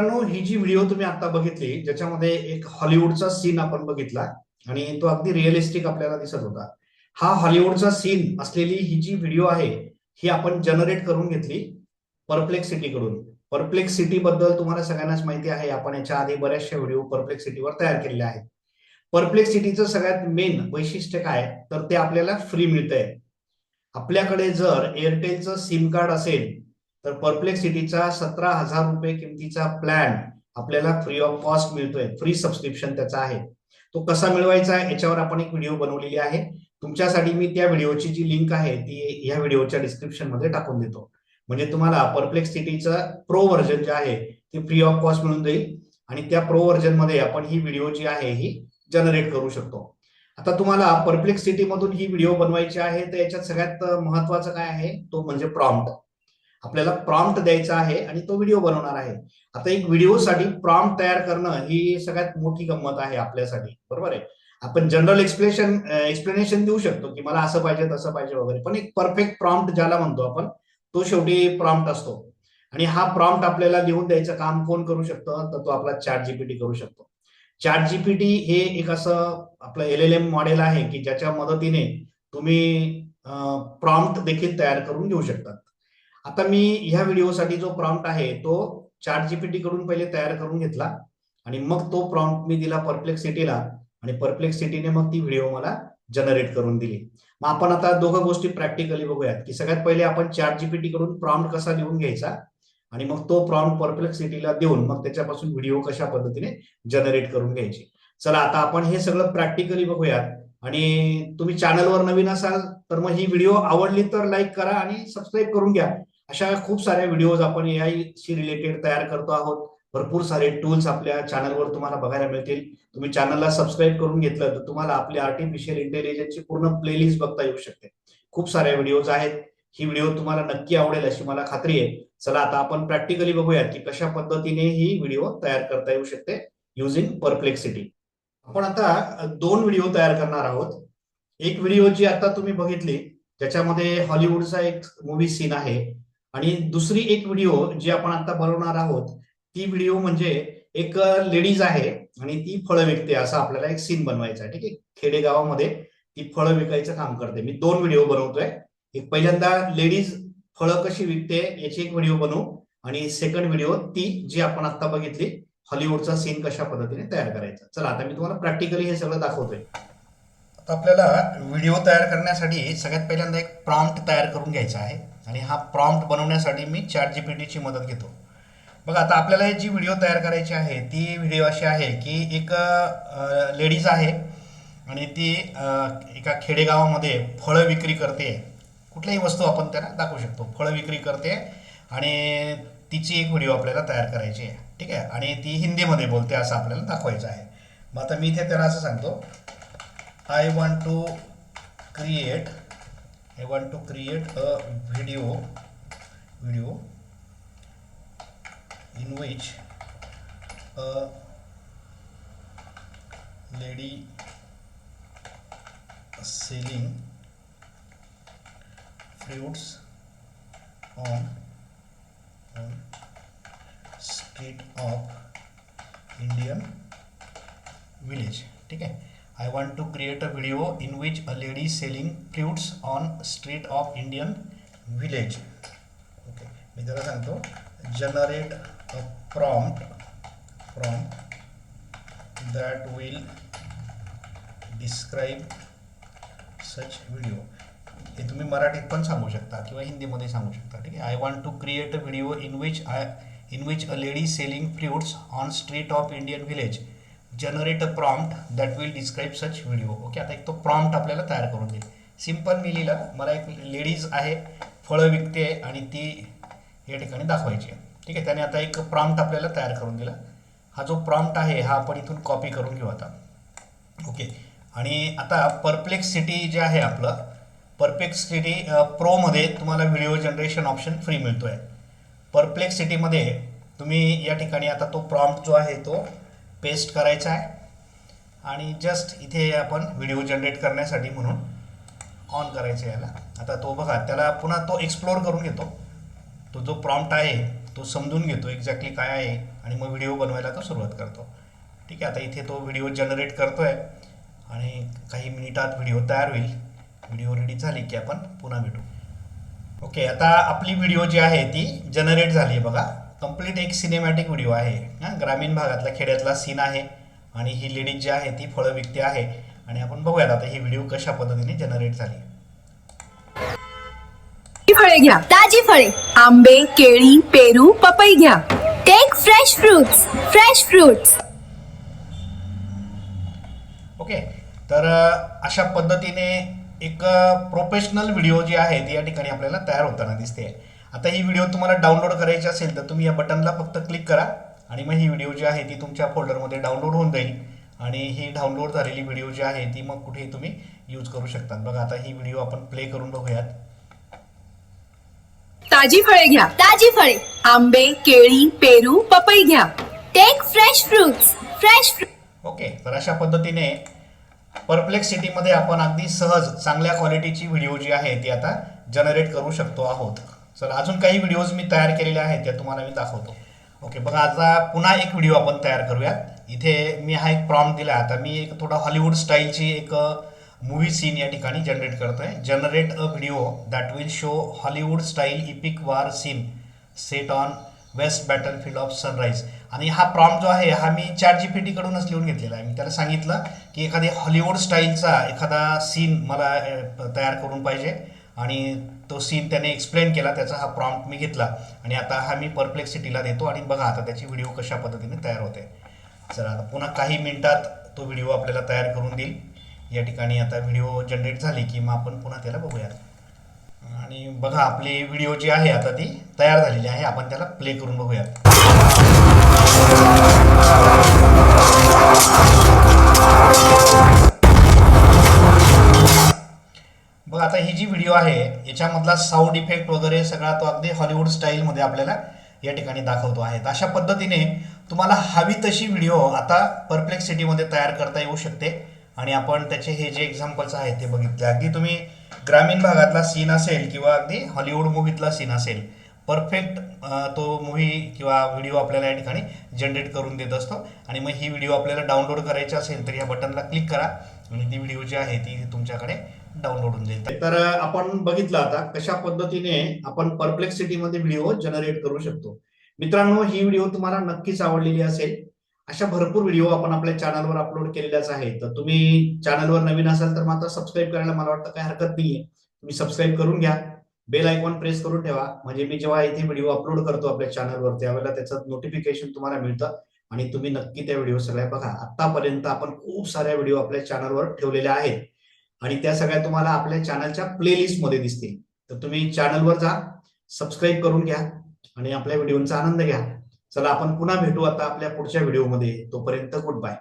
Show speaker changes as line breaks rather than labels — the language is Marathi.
मित्रांनो ही जी व्हिडिओ तुम्ही आता बघितली ज्याच्यामध्ये एक हॉलिवूडचा सीन आपण बघितला आणि तो अगदी रिअलिस्टिक आपल्याला दिसत होता. हा हॉलिवूडचा सीन असलेली ही जी व्हिडिओ आहे ही आपण जनरेट करून घेतली परप्लेक्सिटी कडून. परप्लेक्सिटी बद्दल तुम्हाला सगळ्यांनाच माहिती आहे आपण याच्या आधी बऱ्याचशा व्हिडिओ परप्लेक्सिटीवर तयार केलेले आहेत. परप्लेक्सिटीचं सगळ्यात मेन वैशिष्ट्य काय? तर ते आपल्याला फ्री मिळतंय. आपल्याकडे जर एअरटेलचं सिम कार्ड असेल तर परप्लेक्सिटीचा सतरा हजार रुपये किमतीचा प्लॅन आपल्याला फ्री ऑफ कॉस्ट मिळतोय. फ्री सबस्क्रिप्शन त्याचा आहे. तो कसा मिळवायचा याच्यावर आपण एक व्हिडिओ बनवलेली आहे. तुमच्यासाठी मी त्या व्हिडिओची जी लिंक आहे ती या व्हिडिओच्या डिस्क्रिप्शनमध्ये टाकून देतो. म्हणजे तुम्हाला परप्लेक्सिटीचं प्रो व्हर्जन जे आहे ते फ्री ऑफ कॉस्ट मिळून जाईल. आणि त्या प्रो व्हर्जनमध्ये आपण ही व्हिडिओ जी आहे ही जनरेट करू शकतो. आता तुम्हाला परप्लेक्सिटी मधून ही व्हिडिओ बनवायची आहे तर याच्यात सगळ्यात महत्वाचं काय आहे? तो म्हणजे प्रॉम्प्ट आपल्याला प्रॉम्प्ट द्यायचा आहे आणि तो व्हिडिओ बनवणार आहे. आता एक व्हिडिओसाठी प्रॉम्प्ट तयार करणं ही सगळ्यात मोठी गंमत आहे आपल्यासाठी. बरोबर आहे? आपण जनरल एक्सप्लेशन एक्सप्लेनेशन देऊ शकतो की मला असं पाहिजे तसं पाहिजे वगैरे. पण एक परफेक्ट प्रॉम्प्ट ज्याला म्हणतो आपण तो शेवटी प्रॉम्प्ट असतो. आणि हा प्रॉम्प्ट आपल्याला लिहून द्यायचं काम कोण करू शकतं? तर तो आपला चॅट जीपीटी करू शकतो. चॅट जीपीटी हे एक असं आपलं एल एल एम मॉडेल आहे की ज्याच्या मदतीने तुम्ही प्रॉम्प्ट देखील तयार करून घेऊ शकतात. आता मी ह्या व्हिडिओसाठी जो प्रॉम्प्ट आहे तो चार्ट जीपीटी कडून पहिले तयार करून घेतला. आणि मग तो प्रॉम्प्ट मी दिला परप्लेक्सिटीला आणि परप्लेक्सिटीने मग ती व्हिडिओ मला जनरेट करून दिली. मग आपण आता दोघं गोष्टी प्रॅक्टिकली बघूयात की सगळ्यात पहिले आपण चार्ट जीपीटी कडून प्रॉम्प्ट कसा लिहून घ्यायचा? आणि मग तो प्रॉम्प्ट परप्लेक्सिटीला देऊन मग त्याच्यापासून व्हिडिओ कशा पद्धतीने जनरेट करून घ्यायची? चला आता आपण हे सगळं प्रॅक्टिकली बघूयात. आणि तुम्ही चॅनलवर नवीन असाल तर मग ही व्हिडिओ आवडली तर लाईक करा आणि सबस्क्राईब करून घ्या. अशा खूप साऱ्या व्हिडिओज आपण एआय शी रिलेटेड तयार करतो आहोत. भरपूर सारे टूल्स आपल्या चॅनलवर तुम्हाला बघायला मिळतील. तुम्ही चॅनलला सबस्क्राईब करून घेतलं तर तुम्हाला आपली आर्टिफिशियल इंटेलिजन्सची पूर्ण प्लेलिस्ट बघता येऊ शकते. खूप साऱ्या व्हिडिओज आहेत. ही व्हिडिओ तुम्हाला नक्की आवडेल अशी मला खात्री आहे. चला आता आपण प्रॅक्टिकली बघूयात की कशा पद्धतीने ही व्हिडिओ तयार करता येऊ शकते युझिंग परप्लेक्सिटी आपण आता दोन व्हिडिओ तयार करणार आहोत. एक व्हिडिओ जी आता तुम्ही बघितली ज्याच्यामध्ये हॉलिवूडचा एक मूवी सीन आहे. आणि दुसरी एक व्हिडिओ जी आपण आता बनवणार आहोत ती व्हिडिओ म्हणजे एक लेडीज आहे आणि ती फळं विकते असं आपल्याला एक सीन बनवायचा आहे ठीक आहे? खेडेगावामध्ये ती फळं विकायचं काम करते. मी दोन व्हिडिओ बनवतोय. एक पहिल्यांदा लेडीज फळं कशी विकते याची एक व्हिडिओ बनवू आणि सेकंड व्हिडिओ ती जी आपण आता बघितली हॉलिवूडचा सीन कशा पद्धतीने तयार करायचा. चला आता मी तुम्हाला प्रॅक्टिकली हे सगळं दाखवतोय. आता आपल्याला व्हिडिओ तयार करण्यासाठी सगळ्यात पहिल्यांदा एक प्रॉम्प्ट तयार करून घ्यायचा आहे. आणि हा प्रॉम्प्ट बनवण्यासाठी मी चॅट जी पी टीची मदत घेतो. बघा आता आपल्याला जी व्हिडिओ तयार करायची आहे ती व्हिडिओ अशी आहे की एक लेडीज आहे आणि ती एका खेडेगावामध्ये फळं विक्री करते. कुठल्याही वस्तू आपण त्यांना दाखवू शकतो. फळं विक्री करते आणि तिची एक व्हिडिओ आपल्याला तयार करायची आहे. ठीक आहे? आणि ती हिंदीमध्ये बोलते असं आपल्याला दाखवायचं आहे. मग आता मी इथे त्याला असं सांगतो. I want to create I want to create a video video in which a lady selling fruits on on street of Indian village ठीक आहे I want to create a video in which a lady selling fruits on street of Indian village okay मी त्याला सांगतो. Generate a prompt prompt that will describe such video. हे तुम्ही मराठीत पण सांगू शकता किंवा हिंदीमध्ये सांगू शकता. ठीक आहे? I want to create a video in which I in which a lady selling fruits on street of Indian village generate a prompt that will describe such video okay आता एक तो प्रॉम्प्ट आपल्याला तयार करून देईल. सिंपल मी लिहिलं. मला एक लेडीज आहे फळं विकते आणि ती या ठिकाणी दाखवायची आहे. ठीक आहे त्याने आता एक प्रॉम्प्ट आपल्याला तयार करून दिला. हा जो प्रॉम्प्ट आहे हा आपण इथून कॉपी करून घेऊ आता. ओके आणि आता परप्लेक्स सिटी जे आहे आपलं परप्लेक्स सिटी प्रोमध्ये तुम्हाला व्हिडिओ जनरेशन ऑप्शन फ्री मिळतो आहे परप्लेक्स सिटीमध्ये तुम्ही या ठिकाणी आता तो प्रॉम्प्ट जो आहे तो पेस्ट करायचा आहे. आणि जस्ट इथे आपण व्हिडिओ जनरेट करण्यासाठी म्हणून ऑन करायचं याला. आता तो बघा त्याला पुन्हा तो एक्सप्लोर करून घेतो. तो जो प्रॉम्प्ट आहे तो समजून घेतो एक्झॅक्टली काय आहे आणि मग व्हिडिओ बनवायला तो सुरुवात करतो. ठीक आहे आता इथे तो व्हिडिओ जनरेट करतो आहे आणि काही मिनिटात व्हिडिओ तयार होईल. व्हिडिओ रेडी झाली की आपण पुन्हा भेटू. ओके आता आपली व्हिडिओ जी आहे ती जनरेट झाली आहे बघा. कंप्लीट एक सिनेमॅटिक व्हिडिओ आहे. हां ग्रामीण भागातला खेड्यातला सीन आहे. आणि ही लेडीज जी आहे ती फळं विकते आहे. आणि आपण बघूयात आता ही व्हिडिओ कशा पद्धतीने जनरेट झाली.
ही फळे घ्या.
ताजी फळे.
आंबे केळी पेरू पपई घ्या.
Take fresh fruits fresh fruits
okay तर अशा पद्धतीने एक प्रोफेशनल व्हिडिओ जी आहे ती या ठिकाणी आपल्याला तयार होताना दिसते. आता ही व्हिडिओ तुम्हाला डाउनलोड करायची असेल तर तुम्ही या बटनला फक्त क्लिक करा आणि मग ही व्हिडिओ जी आहे ती तुमच्या फोल्डरमध्ये डाउनलोड होऊन जाईल. आणि ही डाउनलोड झालेली व्हिडिओ जी आहे ती मग कुठेही तुम्ही यूज करू शकता बघा आता ही व्हिडिओ आपण प्ले करून बघूयात.
ताजी फळे घ्या.
ताजी फळे.
आंबे केळी पेरू पपई घ्या.
Take fresh fruits fresh
okay तर अशा पद्धतीने परप्लेक्स सिटीमध्ये आपण अगदी सहज चांगल्या क्वालिटीची व्हिडिओ जी आहे ती आता जनरेट करू शकतो आहोत. चला अजून काही व्हिडिओज मी तयार केलेले आहेत त्या तुम्हाला मी दाखवतो. ओके बघा आता पुन्हा एक व्हिडिओ आपण तयार करूयात. इथे मी हा एक प्रॉम्प्ट दिला आता मी एक थोडा हॉलिवूड स्टाईलची एक मूवी सीन या ठिकाणी जनरेट करतो आहे generate a video that will show Hollywood style epic war scene set on west battlefield of sunrise आणि हा प्रॉम्प्ट जो आहे हा मी चॅट जी पी टीकडूनच लिहून घेतलेला आहे. मी त्याला सांगितलं की एखादी हॉलिवूड स्टाईलचा एखादा सीन मला तयार करून पाहिजे. आणि तो सीन त्याने एक्सप्लेन केला त्याचा हा प्रॉम्प्ट मी घेतला. आणि आता हा मी परप्लेक्सिटीला देतो आणि बघा आता त्याची व्हिडिओ कशा पद्धतीने तयार होते. चला आता पुन्हा काही मिनिटात तो व्हिडिओ आपल्याला तयार करून देईल. या ठिकाणी आता व्हिडिओ जनरेट झाली की मग आपण पुन्हा त्याला बघूयात. आणि बघा आपली व्हिडिओ जी आहे आता ती तयार झालेली आहे. आपण त्याला प्ले करून बघूयात. व्हिडिओ आहे याच्यामधला साऊंड इफेक्ट वगैरे सगळा तो अगदी हॉलिवूड स्टाईलमध्ये आपल्याला या ठिकाणी दाखवतो आहे. अशा पद्धतीने तुम्हाला हवी तशी व्हिडिओ आता परप्लेक्स सिटीमध्ये तयार करता येऊ शकते. आणि आपण त्याचे हे जे एक्झाम्पल्स आहेत ते बघितले. अगदी तुम्ही ग्रामीण भागातला सीन असेल किंवा अगदी हॉलिवूड मूव्हीतला सीन असेल परफेक्ट तो मूव्ही किंवा व्हिडिओ आपल्याला या ठिकाणी जनरेट करून देत असतो. आणि मग ही व्हिडिओ आपल्याला डाउनलोड करायची असेल तर या बटनला क्लिक करा. आणि ती व्हिडिओ जी आहे ती तुमच्याकडे डाउनलोड होऊन जाईल. तर आपण बघितलं आता कशा पद्धतीने आपण परप्लेक्स सिटीमध्ये व्हिडिओ जनरेट करू शकतो. मित्रांनो ही व्हिडिओ तुम्हाला नक्कीच आवडलेली असेल. अशा भरपूर व्हिडिओ आपण आपल्या चॅनलवर अपलोड केलेल्याच आहेत. तर तुम्ही चॅनलवर नवीन असाल तर मात्र सबस्क्राईब करायला मला वाटतं काही हरकत नाहीये. तुम्ही सबस्क्राईब करून घ्या. बेल आयकॉन प्रेस करून ठेवा. म्हणजे मी जेव्हा इथे व्हिडिओ अपलोड करतो आपल्या चॅनलवर त्यावेळेला त्याचं नोटिफिकेशन तुम्हाला मिळतं. आणि तुम्ही नक्की त्या व्हिडिओ सगळ्या बघा. आतापर्यंत आपण खूप साऱ्या व्हिडिओ आपल्या चॅनलवर ठेवलेल्या आहेत. आणि त्या सगळ्या तुम्हाला आपल्या चॅनलच्या प्लेलिस्टमध्ये दिसतील. तर तुम्ही चॅनलवर जा सबस्क्राईब करून घ्या आणि आपल्या व्हिडिओचा आनंद घ्या. चला आपण पुन्हा भेटू आता आपल्या पुढच्या व्हिडिओमध्ये तोपर्यंत गुड बाय